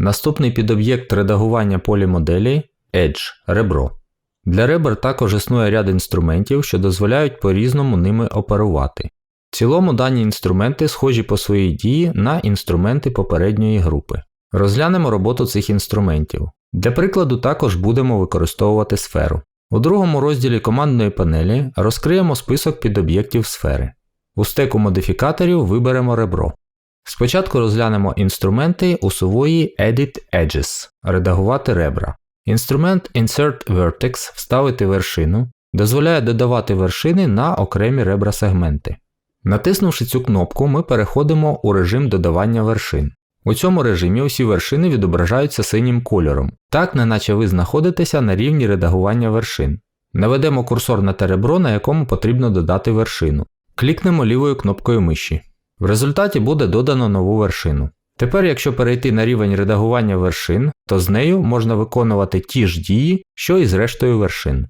Наступний підоб'єкт редагування полімоделі Edge ребро. Для ребер також існує ряд інструментів, що дозволяють по-різному ними оперувати. В цілому дані інструменти схожі по своїй дії на інструменти попередньої групи. Розглянемо роботу цих інструментів. Для прикладу також будемо використовувати сферу. У другому розділі командної панелі розкриємо список підоб'єктів сфери. У стеку модифікаторів виберемо ребро. Спочатку розглянемо інструменти у сувої Edit Edges редагувати ребра. Інструмент Insert Vertex вставити вершину дозволяє додавати вершини на окремі ребра сегменти. Натиснувши цю кнопку, ми переходимо у режим додавання вершин. У цьому режимі усі вершини відображаються синім кольором, так неначе ви знаходитеся на рівні редагування вершин. Наведемо курсор на те ребро, на якому потрібно додати вершину. Клікнемо лівою кнопкою миші. В результаті буде додано нову вершину. Тепер, якщо перейти на рівень редагування вершин, то з нею можна виконувати ті ж дії, що і з рештою вершин.